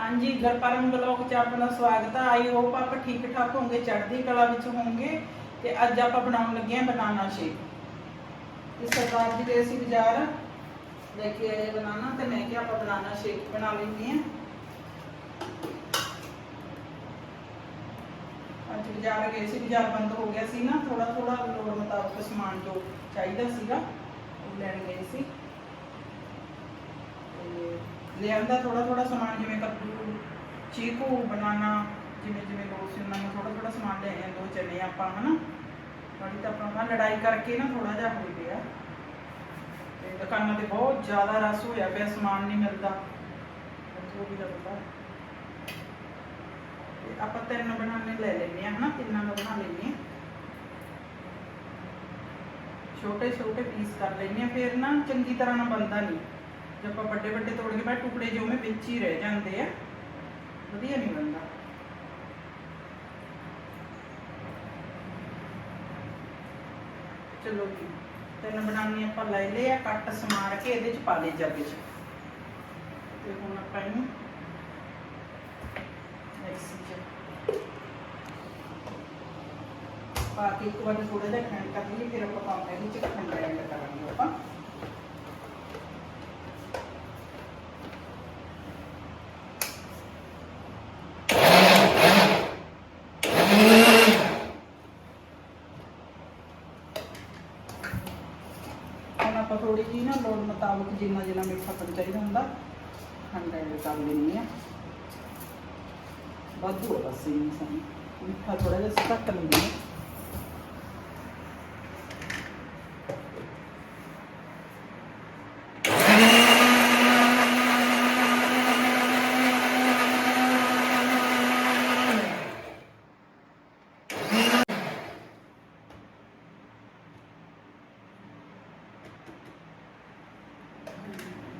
ਹਾਂਜੀ ਗਰਪਰਮ ਬਲੌਗ ਚ ਆਪਣਾ ਸਵਾਗਤ ਹੈ ਆਈ ਹੋਪ ਆਪ ਠੀਕ ਠਾਕ ਹੋਵੋਗੇ, ਚੜ੍ਹਦੀ ਕਲਾ ਵਿੱਚ ਹੋਵੋਗੇ ਤੇ ਅੱਜ ਆਪਾਂ ਬਣਾਉਣ ਲੱਗੇ ਹਾਂ ਬਨਾਨਾ ਸ਼ੇਕ। ਤੇ ਸਰਦਾਰ ਜੀ ਗਏ ਸੀ ਬਾਜ਼ਾਰ ਲੈ ਕੇ ਆਏ ਬਨਾਨਾ ਤੇ ਮੈਂ ਕਿਹਾ ਆਪਾਂ ਬਨਾਨਾ ਸ਼ੇਕ ਬਣਾ ਲੈਂਦੇ ਹਾਂ ਅੱਜ ਬਾਜ਼ਾਰ ਗਏ ਸੀ, ਬਾਜ਼ਾਰ ਬੰਦ ਹੋ ਗਿਆ ਸੀ ਨਾ ਥੋੜਾ ਥੋੜਾ ਲੋੜ ਮੁਤਾਬਕ ਸਮਾਨ ਜੋ ਚਾਹੀਦਾ ਸੀਗਾ, ਉਹ ਲੈਣ ਗਏ ਸੀ। ਤੇ ਲਿਆਂਦਾ ਥੋੜਾ ਥੋੜਾ ਸਮਾਨ ਜਿਵੇਂ ਕੱਦੂ, ਚੀਕੂ, ਬਨਾਨਾ, ਜਿਵੇਂ ਜਿਵੇਂ ਲੋੜ ਸੀ ਉਹਨਾਂ ਨੂੰ ਥੋੜਾ ਥੋੜਾ ਸਮਾਨ ਲੈ ਆਏ, ਦੋ ਚੱਲੇ ਆਪਾਂ, ਹਨਾ? ਬੜੀ ਤਾਂ ਆਪਣਾ ਲੜਾਈ ਕਰਕੇ ਨਾ ਥੋੜਾ ਜਿਹਾ ਹੋ ਗਿਆ। ਤੇ ਦੁਕਾਨਾਂ ਤੇ ਬਹੁਤ ਜ਼ਿਆਦਾ ਰਸ ਹੋਇਆ ਪਿਆ, ਸਮਾਨ ਨਹੀਂ ਮਿਲਦਾ। ਜੋ ਵੀ ਲੱਗਦਾ ਤੇ ਆਪਾਂ ਤਿੰਨ ਬਣਾਉਣੇ ਲੈ ਲੈਨੇ ਆ ਹਨਾ? ਤਿੰਨਾਂ ਦਾ ਬਣਾ ਲੈਨੇ ਛੋਟੇ ਛੋਟੇ ਪੀਸ ਕਰ ਲੈਨੇ ਆ ਫਿਰ ਨਾ ਚੰਗੀ ਤਰ੍ਹਾਂ ਨਾਲ ਬਣਦਾ ਨਹੀਂ। ਜੇ ਆਪਾਂ ਵੱਡੇ ਵੱਡੇ ਤੋੜ ਕੇ ਬਾਅਦ ਟੁਕੜੇ ਜਿਵੇਂ ਵਿੱਚ ਹੀ ਰਹਿ ਜਾਂਦੇ ਆ। ਵਧੀਆ ਨਹੀਂ ਬਣਦਾ। ਚਲੋ ਜੀ, ਤਿੰਨ ਬਣਾਉਣੀ ਆਪਾਂ ਲੈ ਲਏ ਆ, ਕੱਟ ਸਮਾਰ ਕੇ ਇਹਦੇ ਚ ਪਾ ਲਈ ਜੱਗ ਚ। ਤੇ ਹੁਣ ਆਪਾਂ ਇਹਨੂੰ ਮਿਕਸੀ ਚ ਪਾ ਕੇ ਇੱਕ ਵਾਰ ਥੋੜਾ ਜਿਹਾ ਗ੍ਰਾਈਂਡ ਕਰ ਲਈਏ, ਫਿਰ ਆਪਾਂ ਪਾਉਂਦੇ ਇਹਦੇ ਚ ਖੰਡ ਐਡ ਕਰਾਂਗੇ ਆਪਾਂ ਹੁਣ ਆਪਾਂ ਨਾ ਲੋੜ ਮੁਤਾਬਕ ਜਿੰਨਾ ਜਿੰਨਾ ਮਿੱਠਾ ਪਨ ਚਾਹੀਦਾ ਹੁੰਦਾ, ਖੰਡ ਐਡ ਕਰ ਲੈਣੀ ਆ ਵਾਧੂ ਆ ਬਸ ਇਹ ਸਾਨੂੰ ਮਿੱਠਾ ਥੋੜਾ ਜਿਹਾ ਘੱਟ ਲੈਂਦੇ ਆ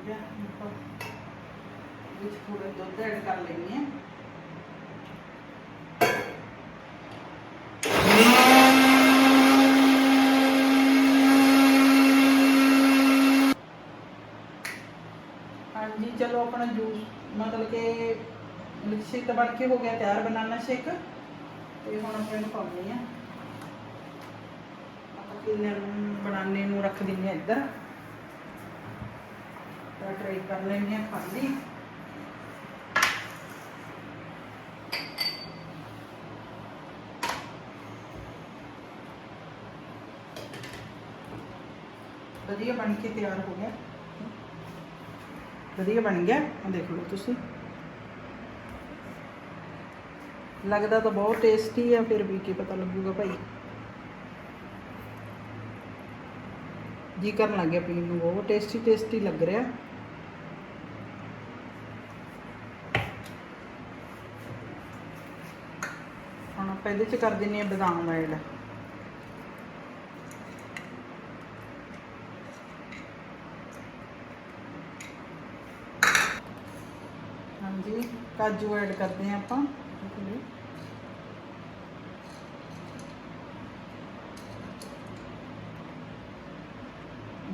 ਜਾਂ ਆਪਾਂ ਵਿੱਚ ਥੋੜਾ ਦੁੱਧ ਐਡ ਕਰ ਲੈਣੀ ਹੈ। ਹਾਂਜੀ, ਚਲੋ ਆਪਣਾ ਜੂਸ ਮਤਲਬ ਕਿ ਮਿਕਸੀ ਤਾਂ ਬਣ ਕੇ ਹੋ ਗਿਆ, ਤਿਆਰ ਬਨਾਨਾ ਸ਼ੇਕ। ਤੇ ਹੁਣ ਆਪਾਂ ਇਹਨੂੰ ਪਾਉਣੀ ਆ ਆਪਾਂ ਕਿੰਨੇ ਬਣਾਉਣੇ ਨੂੰ ਰੱਖ ਦਿੰਦੇ ਆ ਇੱਧਰ। ਟਰਾਈ ਕਰ ਲੈਣੀ ਆ ਖਾਲੀ। ਵਧੀਆ ਬਣ ਕੇ ਤਿਆਰ ਹੋ ਗਿਆ। ਵਧੀਆ ਬਣ ਗਿਆ। ਆ ਦੇਖ ਲਓ ਤੁਸੀਂ। ਲੱਗਦਾ ਤਾਂ ਬਹੁਤ ਟੇਸਟੀ ਆ, ਫਿਰ ਵੀ ਕੀ ਪਤਾ ਲੱਗੂਗਾ ਭਾਈ। ਜੀ ਕਰਨ ਲੱਗ ਗਿਆ ਪੀਣ ਨੂੰ, ਬਹੁਤ ਟੇਸਟੀ ਟੇਸਟੀ ਲੱਗ ਰਿਹਾ। ਹੁਣ ਆਪਾਂ ਇਹਦੇ ਚ ਕਰ ਦਿੰਨੇ ਆ ਬਦਾਮ ਐਡ ਹਾਂਜੀ ਕਾਜੂ ਐਡ ਕਰਦੇ ਆ ਆਪਾਂ।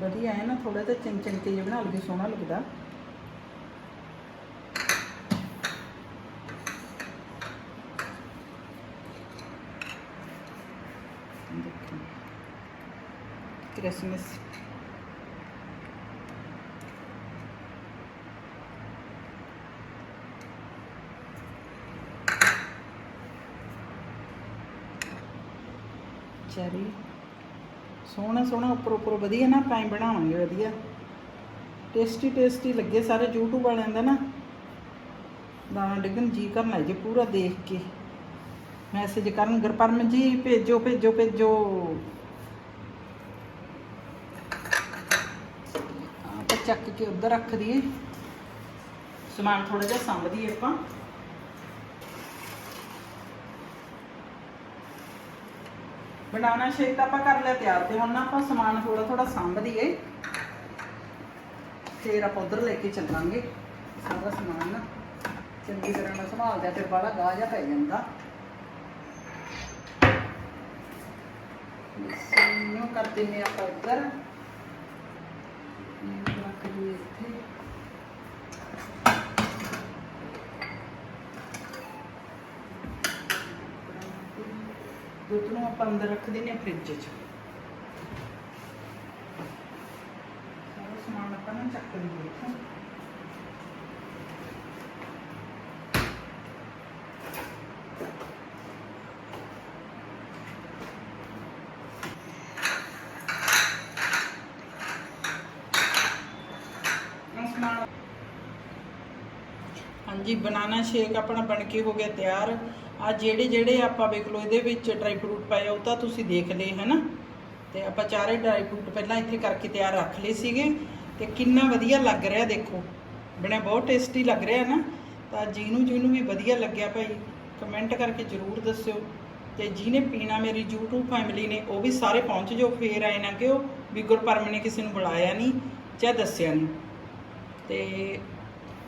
ਵਧੀਆ ਹੈ ਨਾ ਥੋੜਾ ਜਿਹਾ ਚਿੰਨ ਕੇ ਬਣਾ ਲਈਏ, ਸੋਹਣਾ ਲੱਗਦਾ। ਦੇਖੋ। ਕ੍ਰਿਸਮਸ ਸੋਹਣਾ ਸੋਹਣਾ ਉੱਪਰ ਉੱਪਰ ਵਧੀਆ ਨਾ ਆਪਾਂ ਬਣਾਵਾਂਗੇ ਵਧੀਆ। ਟੇਸਟੀ ਟੇਸਟੀ ਲੱਗੇ ਸਾਰੇ YouTube ਵਾਲਿਆਂ ਦਾ ਨਾ। ਦਾਣਾ ਡਿੱਗਣ ਜੀ ਕਰਨਾ ਜੇ ਪੂਰਾ ਦੇਖ ਕੇ। ਮੈਸੇਜ ਕਰਨ ਗੁਰਪਰਮ ਜੀ ਭੇਜੋ ਭੇਜੋ ਭੇਜੋ। ਆਪਾਂ ਚੱਕ ਕੇ ਉੱਧਰ ਰੱਖ ਦਈਏ। ਸਮਾਨ ਥੋੜਾ ਜਿਹਾ ਸੰਭ ਆਪਾਂ। ਬਣਾਉਣਾ ਸ਼ੇਕ ਤਾਂ ਆਪਾਂ ਕਰ ਲਿਆ ਤਿਆਰ ਤੇ ਹੁਣ ਨਾ ਆਪਾਂ ਸਮਾਨ ਥੋੜਾ ਥੋੜਾ ਸੰਭ ਦਈਏ ਫਿਰ ਆਪਾਂ ਉਧਰ ਲੈ ਕੇ ਚੱਲਾਂਗੇ। ਸਾਰਾ ਸਮਾਨ ਨਾ ਚੰਗੀ ਤਰ੍ਹਾਂ ਨਾਲ ਸੰਭਾਲਦਾ ਫਿਰ ਬੜਾ ਗਾਹ ਜਿਹਾ ਪੈ ਜਾਂਦਾ। ਇਸਨੂੰ ਕਰ ਦਿੰਨੇ ਆਪਾਂ ਉੱਧਰ। ਇਹ ਰੱਖ ਦਈਏ ਇੱਥੇ। ਦੁੱਧ ਨੂੰ ਆਪਾਂ ਅੰਦਰ ਰੱਖ ਦਿੰਦੇ ਹਾਂ ਫ੍ਰਿਜ 'ਚ। ਸਾਰਾ ਸਮਾਨ ਆਪਾਂ ਨਾ ਚੱਕ ਲਈਏ ਇੱਥੋਂ। ਹਾਂਜੀ, ਬਨਾਨਾ ਸ਼ੇਕ ਆਪਣਾ ਬਣ ਕੇ ਹੋ ਗਿਆ ਤਿਆਰ। ਆ ਜਿਹੜੇ ਜਿਹੜੇ ਆਪਾਂ ਵੇਖ ਲਓ ਇਹਦੇ ਵਿੱਚ ਡਰਾਈ ਫਰੂਟ ਪਾਏ ਉਹ ਤਾਂ ਤੁਸੀਂ ਦੇਖ ਲਏ, ਹਨਾ? ਤੇ ਆਪਾਂ ਚਾਰੇ ਡਰਾਈ ਫਰੂਟ ਪਹਿਲਾਂ ਇੱਥੇ ਕਰਕੇ ਤਿਆਰ ਰੱਖ ਲਏ ਸੀਗੇ ਤੇ ਕਿੰਨਾ ਵਧੀਆ ਲੱਗ ਰਿਹਾ ਦੇਖੋ। ਬਣਿਆ ਬਹੁਤ ਟੇਸਟੀ ਲੱਗ ਰਿਹਾ ਨਾ। ਤਾਂ ਜਿਹਨੂੰ ਜਿਹਨੂੰ ਵੀ ਵਧੀਆ ਲੱਗਿਆ ਭਾਈ ਕਮੈਂਟ ਕਰਕੇ ਜਰੂਰ ਦੱਸਿਓ। ਤੇ ਜਿਹਨੇ ਪੀਣਾ ਮੇਰੀ YouTube ਫੈਮਿਲੀ ਨੇ, ਉਹ ਵੀ ਸਾਰੇ ਪਹੁੰਚ ਜਾਓ, ਫੇਰ ਆਏ ਨਾ ਕਿ ਉਹ ਵੀ ਗੁਰਪਰਮ ਨੇ ਕਿਸੇ ਨੂੰ ਬੁਲਾਇਆ ਨਹੀਂ ਜਾਂ ਦੱਸਿਆ ਨਹੀਂ ਤੇ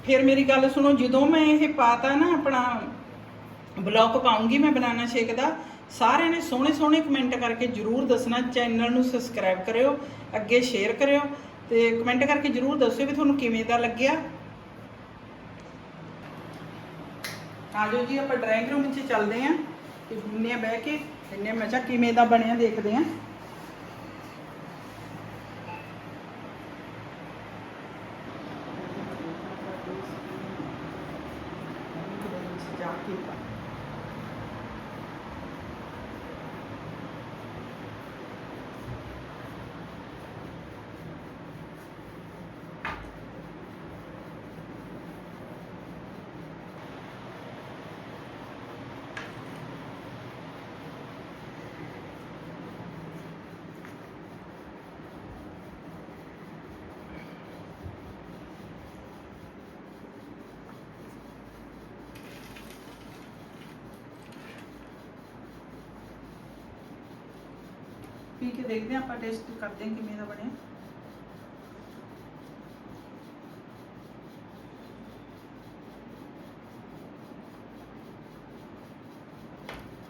ਫਿਰ ਮੇਰੀ ਗੱਲ ਸੁਣੋ, ਜਦੋਂ ਮੈਂ ਇਹ ਪਾਤਾ ਨਾ ਆਪਣਾ ਬਲੌਗ ਪਾਉਂਗੀ ਮੈਂ ਬਨਾਨਾ ਸ਼ੇਕ ਦਾ। ਸਾਰਿਆਂ ਨੇ ਸੋਹਣੇ ਸੋਹਣੇ ਕਮੈਂਟ ਕਰਕੇ ਜਰੂਰ ਦੱਸਣਾ। ਚੈਨਲ ਨੂੰ ਸਬਸਕ੍ਰਾਈਬ ਕਰਿਓ, ਅੱਗੇ ਸ਼ੇਅਰ ਕਰਿਓ ਤੇ ਕਮੈਂਟ ਕਰਕੇ ਜਰੂਰ ਦੱਸਿਓ ਵੀ ਤੁਹਾਨੂੰ ਕਿਵੇਂ ਦਾ ਲੱਗਿਆ। ਆਜੋ ਜੀ, ਆਪਾਂ ਡਰਾਇੰਗ ਰੂਮ ਵਿੱਚ ਚੱਲਦੇ ਆਂ ਤੇ ਹੁੰਨੇ ਆ ਬਹਿ ਕੇ ਇੰਨੇ ਮਜ਼ਾ ਕਿਵੇਂ ਦਾ ਬਣਿਆ ਦੇਖਦੇ ਆਂ ਜਾ ਕੇ ਪਾ ਪੀ ਕੇ ਦੇਖਦੇ ਹਾਂ ਆਪਾਂ ਟੇਸਟ ਕਰਦੇ ਹਾਂ ਕਿਵੇਂ ਦਾ ਬਣਿਆ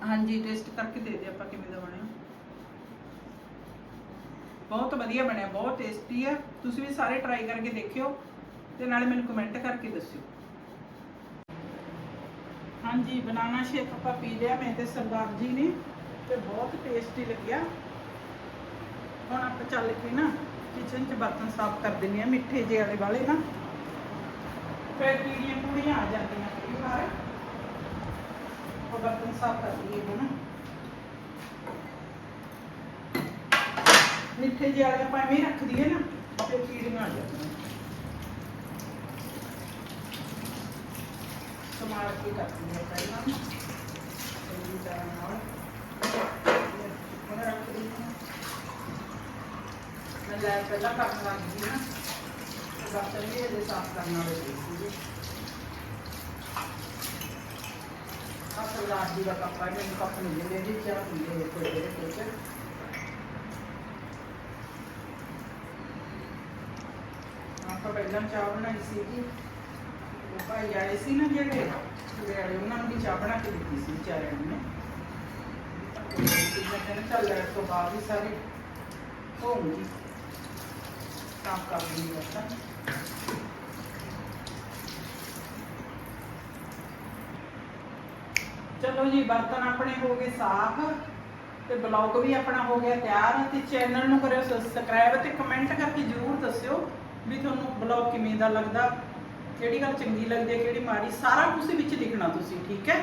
ਹਾਂਜੀ ਟੇਸਟ ਕਰਕੇ ਦੇ ਦੇ ਆਪਾਂ ਕਿਵੇਂ ਦਾ ਬਣਿਆ ਬਹੁਤ ਵਧੀਆ ਬਣਿਆ ਬਹੁਤ ਟੇਸਟੀ ਹੈ ਤੁਸੀਂ ਵੀ ਸਾਰੇ ਟਰਾਈ ਕਰਕੇ ਦੇਖਿਓ ਤੇ ਨਾਲੇ ਮੈਨੂੰ ਕਮੈਂਟ ਕਰਕੇ ਦੱਸਿਓ ਹਾਂਜੀ ਬਨਾਨਾ ਸ਼ੇਕ ਆਪਾਂ ਪੀ ਲਿਆ ਮੈਂ ਤੇ ਸਰਦਾਰ ਜੀ ਨੇ ਤੇ ਬਹੁਤ ਟੇਸਟੀ ਲੱਗਿਆ ਹੁਣ ਆਪਾਂ ਚੱਲ ਕੇ ਨਾ ਕਿਚਨ 'ਚ ਬਰਤਨ ਸਾਫ਼ ਕਰ ਦਿੰਨੇ ਆ ਮਿੱਠੇ ਜਿਹੇ ਵਾਲੇ ਵਾਲੇ ਨਾ ਫਿਰ ਕੀੜੀਆਂ ਪੂੜੀਆਂ ਆ ਜਾਂਦੀਆਂ ਕਈ ਵਾਰ। ਉਹ ਬਰਤਨ ਸਾਫ਼ ਕਰ ਲਈਏ ਹੁਣ ਮਿੱਠੇ ਜਿਹੇ ਵਾਲੇ ਆਪਾਂ ਐਵੇਂ ਰੱਖ ਦਈਏ ਨਾ ਤੇ ਕੀੜੀਆਂ ਆ ਜਾਂਦੀਆਂ। ਸਮਾਰ ਕੇ ਕਰ ਦਿੰਦੇ ਪਹਿਲਾਂ। ਚੰਗੀ ਤਰ੍ਹਾਂ ਨਾਲ ਉਹ ਰੱਖ ਦਿੰਦੇ ਹਾਂ ਮੈਂ ਲੈ ਪਹਿਲਾਂ ਕਰਨ ਲੱਗ ਗਈ ਨਾ ਬਰਤਨ ਵੀ ਇਹਦੇ ਸਾਫ਼ ਕਰਨ ਵਾਲੇ ਸੀ ਆ ਸਰਦਾਰ ਜੀ ਦਾ ਕੱਪੜਾ ਮੈਨੂੰ ਕੱਪ ਨਹੀਂ ਮਿਲੇ ਜੀ ਚਾਹ ਪੀਂਦੇ ਕੋਈ ਜਿਹੜੇ ਕੁਝ ਆਪਾਂ ਪਹਿਲਾਂ ਚਾਹ ਬਣਾਈ ਸੀ ਜੀ ਭਾਈ ਆਏ ਸੀ ਨਾ ਜਿਹੜੇ ਜਿਹੜੇ ਉਹਨਾਂ ਨੂੰ ਵੀ ਚਾਹ ਬਣਾ ਕੇ ਦਿੱਤੀ ਸੀ ਵਿਚਾਰਿਆਂ ਨੂੰ ਮੈਂ ਕਹਿੰਦਾ ਚੱਲ ਇਸ ਤੋਂ ਬਾਅਦ ਹੀ ਸਾਰੇ ਹੋਊਗੀ। ਕੰਮ ਕਰ ਲਈ ਬਸ ਚਲੋ ਜੀ, ਬਰਤਨ ਆਪਣੇ ਹੋ ਗਏ ਸਾਫ਼ ਤੇ ਬਲੌਗ ਵੀ ਆਪਣਾ ਹੋ ਗਿਆ ਤਿਆਰ ਤੇ ਚੈਨਲ ਨੂੰ ਕਰਿਓ ਸਬਸਕ੍ਰਾਈਬ ਤੇ ਕਮੈਂਟ ਕਰਕੇ ਜਰੂਰ ਦੱਸਿਓ ਵੀ ਤੁਹਾਨੂੰ ਬਲੌਗ ਕਿਵੇਂ ਦਾ ਲੱਗਦਾ, ਕਿਹੜੀ ਗੱਲ ਚੰਗੀ ਲੱਗਦੀ ਹੈ, ਕਿਹੜੀ ਮਾੜੀ, ਸਾਰਾ ਕੁਝ ਵਿੱਚ ਲਿਖਣਾ ਤੁਸੀਂ, ਠੀਕ ਹੈ?